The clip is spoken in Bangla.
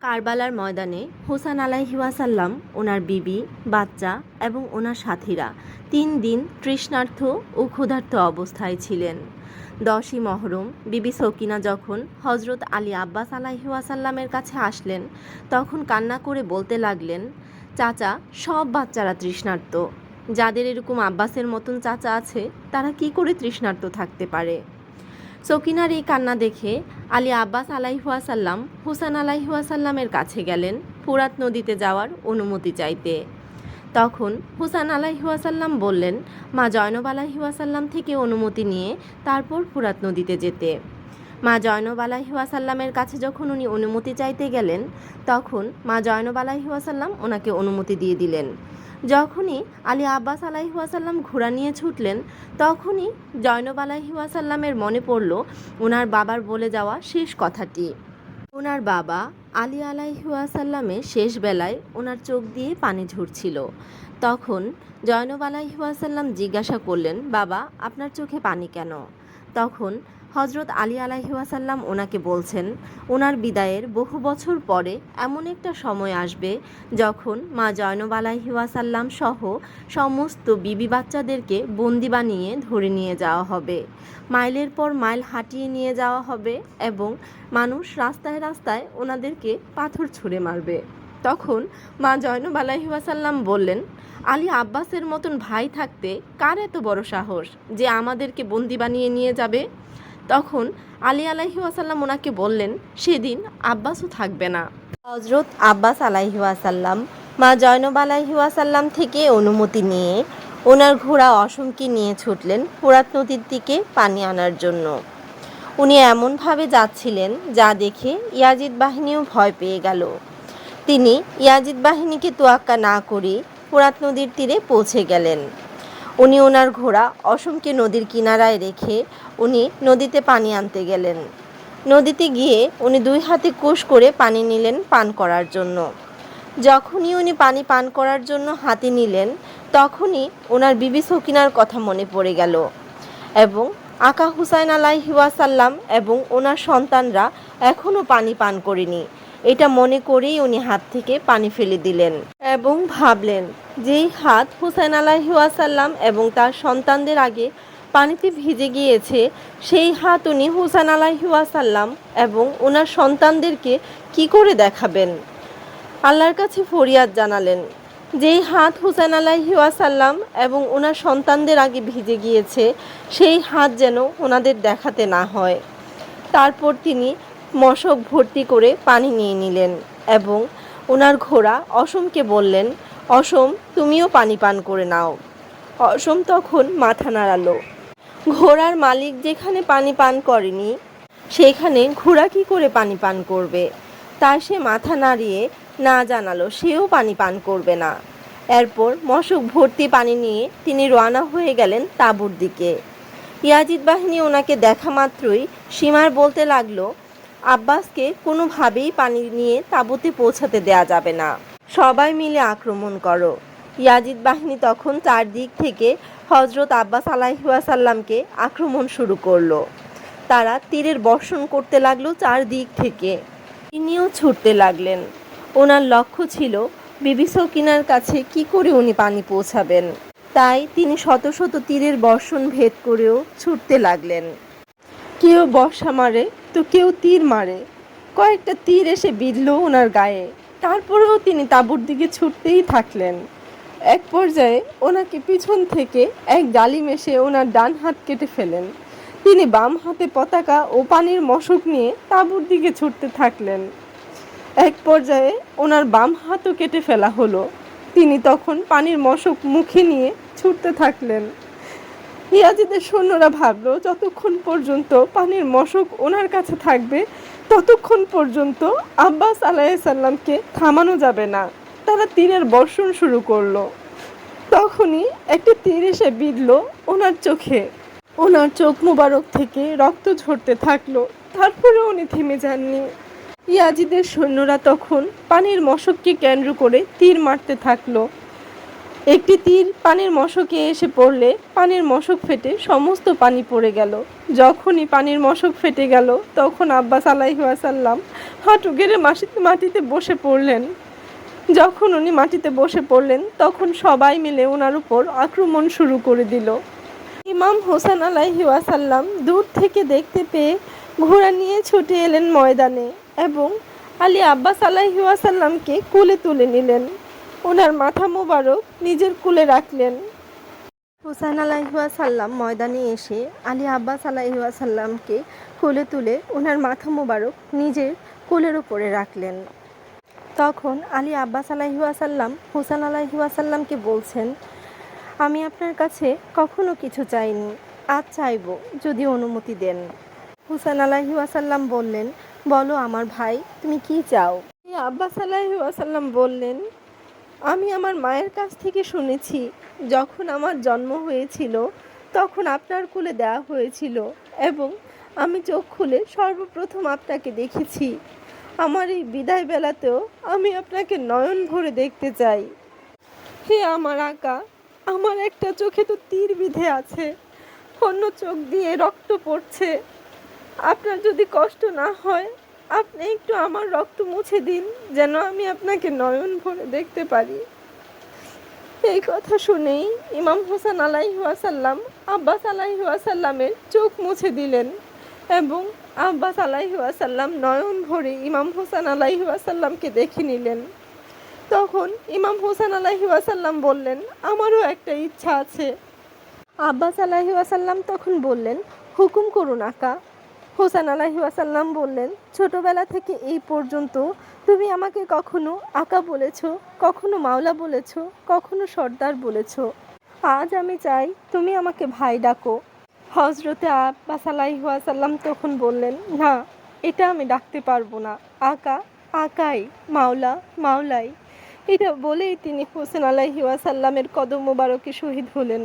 কারবালার ময়দানে হোসান আলাইহিওয়াসাল্লাম ওনার বিবি, বাচ্চা এবং ওনার সাথীরা তিন দিন তৃষ্ণার্থ ও ক্ষুধার্থ অবস্থায় ছিলেন। দশই মহরম, বিবি সকিনা যখন হজরত আলী আব্বাস আলাইহিওয়াসাল্লামের কাছে আসলেন, তখন কান্না করে বলতে লাগলেন, চাচা, সব বাচ্চারা তৃষ্ণার্ত। যাদের এরকম আব্বাসের মতন চাচা আছে, তারা কি করে তৃষ্ণার্ত থাকতে পারে? সকিনার এই কান্না দেখে আলী আব্বাস আলাইহুয়াসাল্লাম হুসান আলাইহুয়াসাল্লামের কাছে গেলেন ফুরাত নদীতে যাওয়ার অনুমতি চাইতে। তখন হুসান আলাইহুয়াসাল্লাম বললেন, মা জয়নব আলাইহুয়াসাল্লাম থেকে অনুমতি নিয়ে তারপর ফুরাত নদীতে যেতে। মা জয়নব আলাইহুয়াসাল্লামের কাছে যখন উনি অনুমতি চাইতে গেলেন, তখন মা জয়নব আলাইহুয়াসাল্লাম ওনাকে অনুমতি দিয়ে দিলেন। যখনই আলী আব্বাস আলাইহুয়াসাল্লাম ঘোড়া নিয়ে ছুটলেন, তখনই জয়নব আলাইহুয়াসাল্লামের মনে পড়ল ওনার বাবার বলে যাওয়া শেষ কথাটি। ওনার বাবা আলী আলাইহুয়াসাল্লামের শেষ বেলায় ওনার চোখ দিয়ে পানি ঝরছিল। তখন জয়নব আলাইহুয়াসাল্লাম জিজ্ঞাসা করলেন, বাবা, আপনার চোখে পানি কেন? তখন হজরত আলী আলাইহুয়াসাল্লাম ওনাকে বলছেন, ওনার বিদায়ের বহু বছর পরে এমন একটা সময় আসবে যখন মা জয়নব আলাইহুয়াসাল্লাম সহ সমস্ত বিবি বাচ্চাদেরকে বন্দি বানিয়ে ধরে নিয়ে যাওয়া হবে। মাইলের পর মাইল হাঁটিয়ে নিয়ে যাওয়া হবে এবং মানুষ রাস্তায় রাস্তায় ওনাদেরকে পাথর ছুঁড়ে মারবে। তখন মা জয়নব আলাইহুয়াসাল্লাম বললেন, আলী আব্বাসের মতন ভাই থাকতে কার এত বড় সাহস যে আমাদেরকে বন্দি বানিয়ে নিয়ে যাবে? তখন আলী আলাহি ওয়াসাল্লাম ওনাকে বললেন, সেদিন আব্বাসও থাকবে না। হজরত আব্বাস আলাহি ওয়াসাল্লাম মা জয়নব আলাহি ওয়াসাল্লাম থেকে অনুমতি নিয়ে ওনার ঘোড়া অসমকে নিয়ে ছুটলেন ফুরাত নদীর দিকে পানি আনার জন্য। উনি এমনভাবে যাচ্ছিলেন যা দেখে ইয়াজিদ বাহিনীও ভয় পেয়ে গেল। তিনি ইয়াজিদ বাহিনীকে তোয়াক্কা না করে ফুরাত নদীর তীরে পৌঁছে গেলেন। উনি ওনার ঘোড়া অসমকে নদীর কিনারায় রেখে উনি নদীতে পানি আনতে গেলেন। নদীতে গিয়ে উনি দুই হাতে কোষ করে পানি নিলেন পান করার জন্য। যখনই উনি পানি পান করার জন্য হাতে নিলেন, তখনই ওনার বিবি সকিনার কথা মনে পড়ে গেল এবং আকা হুসাইন আলাইহি ওয়াসাল্লাম এবং ওনার সন্তানরা এখনও পানি পান করেনি। এটা মনে করেই উনি হাত থেকে পানি ফেলে দিলেন এবং ভাবলেন যেই হাত হুসাইন আলাইহি ওয়াসাল্লাম এবং তার সন্তানদের আগে পানিতে ভিজে গিয়েছে, সেই হাত উনি হুসাইন আলাইহি ওয়াসাল্লাম এবং ওনার সন্তানদেরকে কি করে দেখাবেন? আল্লাহর কাছে ফরিয়াদ জানালেন, যেই হাত হুসেন আলাইহি ওয়াসাল্লাম এবং ওনার সন্তানদের আগে ভিজে গিয়েছে, সেই হাত যেন ওনাদের দেখাতে না হয়। তারপর তিনি মশক ভর্তি করে পানি নিয়ে নিলেন এবং ওনার ঘোড়া অসমকে বললেন অসম, তুমিও পানি পান করে নাও। অসম তখন মাথা নাড়ালো। ঘোড়ার মালিক যেখানে পানি পান করেনি, সেখানে ঘোড়া কি করে পানি পান করবে? তাই সে মাথা নাড়িয়ে না জানালো, সেও পানি পান করবে না। এরপর মশক ভর্তি পানি নিয়ে তিনি রওনা হয়ে গেলেন তাঁবুর দিকে। ইয়াজিদ বাহিনী ওনাকে দেখা মাত্রই সীমার বলতে লাগল, আব্বাসকে কোনোভাবেই পানি নিয়ে তাঁবুতে পৌঁছাতে দেয়া যাবে না। সবাই মিলে আক্রমণ করো। ইয়াজিদ বাহিনী তখন চারদিক থেকে হজরত আব্বাস আলাইহাসাল্লামকে আক্রমণ শুরু করল। তারা তীরের বর্ষণ করতে লাগল চারদিক থেকে। তিনিও ছুটতে লাগলেন। ওনার লক্ষ্য ছিল, বিবি সকিনার কাছে কি করে উনি পানি পৌঁছাবেন। তাই তিনি শত শত তীরের বর্ষণ ভেদ করেও ছুটতে লাগলেন। কেউ বর্ষা মারে, তো কেউ তীর মারে। কয়েকটা তীর এসে বিঁধল ওনার গায়ে। তারপরেও তিনি তাঁবুর দিকে ছুটতেই থাকলেন। এক পর্যায়ে ওনাকে পিছন থেকে এক জালিম এসে ওনার ডান হাত কেটে ফেলেন। তিনি বাম হাতে পতাকা ও পানির মশক নিয়ে তাঁবুর দিকে ছুটতে থাকলেন। এক পর্যায়ে ওনার বাম হাতও কেটে ফেলা হলো। তিনি তখন পানির মশক মুখে নিয়ে ছুটতে থাকলেন। ইয়াজিদের সৈন্যরা ভাবল, যতক্ষণ পর্যন্ত পানির মশক ওনার কাছে থাকবে ততক্ষণ পর্যন্ত আব্বাস আলাইসাল্লামকে থামানো যাবে না। তারা তীরের বর্ষণ শুরু করল। তখনই একটি তীর এসে বিঁধল ওনার চোখে। ওনার চোখ মুবারক থেকে রক্ত ঝরতে থাকল। তারপরে উনি থেমে যাননি। ইয়াজিদের সৈন্যরা তখন পানির মশককে কেন্দ্র করে তীর মারতে থাকল। একটি তীর পানির মশকে এসে পড়লে পানির মশক ফেটে সমস্ত পানি পড়ে গেল। যখনই পানির মশক ফেটে গেল, তখন আব্বাস আলাইহাসাল্লাম হাঁটু গেড়ে মাটিতে বসে পড়লেন। যখন উনি মাটিতে বসে পড়লেন, তখন সবাই মিলে ওনার উপর আক্রমণ শুরু করে দিল। ইমাম হোসেন আলাইহি ওয়াসাল্লাম দূর থেকে দেখতে পেয়ে ঘোড়া নিয়ে ছুটে এলেন ময়দানে এবং আলী আব্বাস আলাইহি ওয়াসাল্লামকে কোলে তুলে নিলেন। ওনার মাথা মোবারক নিজের কুলে রাখলেন। হুসাইন আলাইহাসাল্লাম ময়দানে এসে আলী আব্বাস আলাইহাসাল্লামকে কোলে তুলে ওনার মাথা মোবারক নিজের কোলের উপরে রাখলেন। তখন আলী আব্বাস আলাইহাসাল্লাম হুসান আলাইহাসাল্লামকে বলছেন, আমি আপনার কাছে কখনো কিছু চাইনি, আজ চাইব, যদি অনুমতি দেন। হুসান আলাইহাসাল্লাম বললেন, বলো আমার ভাই, তুমি কি চাও? আব্বাস আলাইহি ওয়াসাল্লাম বললেন আমি আমার মায়ের কাছ থেকে শুনেছি, যখন আমার জন্ম হয়েছিল, তখন আপনার কোলে দেওয়া হয়েছিল এবং আমি চোখ খুলে সর্বপ্রথম আপনাকে দেখেছি। আমার এই বিদায় বেলাতেও আমি আপনাকে নয়ন ভরে দেখতে চাই। হে আমার আঁকা, আমার একটা চোখে তো তীর বিধে আছে, অন্য চোখ দিয়ে রক্ত পড়ছে। আপনার যদি কষ্ট না হয় আপনি একটু আমার রক্ত মুছে দিন, যেন আমি আপনাকে নয়ন ভরে দেখতে পারি। এই কথা শুনেই ইমাম হোসেন আলাইহাসাল্লাম আব্বাস আলাইহাসাল্লামের চোখ মুছে দিলেন এবং আব্বাস আলাইহাসাল্লাম নয়ন ভরে ইমাম হোসেন আলাইহাসাল্লামকে দেখে নিলেন। তখন ইমাম হোসেন আলাইহাসাল্লাম বললেন, আমারও একটা ইচ্ছা আছে। আব্বাস আলাহি ওয়াসাল্লাম তখন বললেন, হুকুম করুন আকা। হোসেন আলাহি ওয়াসাল্লাম বললেন, ছোটবেলা থেকে এই পর্যন্ত তুমি আমাকে কখনো আকা বলেছ, কখনো মাওলা বলেছ, কখনো সর্দার বলেছ। আজ আমি চাই তুমি আমাকে ভাই ডাকো। হজরতে আব্বাস আলাহি ওয়াসাল্লাম তখন বললেন, না, এটা আমি ডাকতে পারব না। আকা, আকাই, মাওলা, মাওলাই। এটা বলেই তিনি হোসেন আলাহি ওয়াসাল্লামের কদম মোবারকে শহীদ হলেন।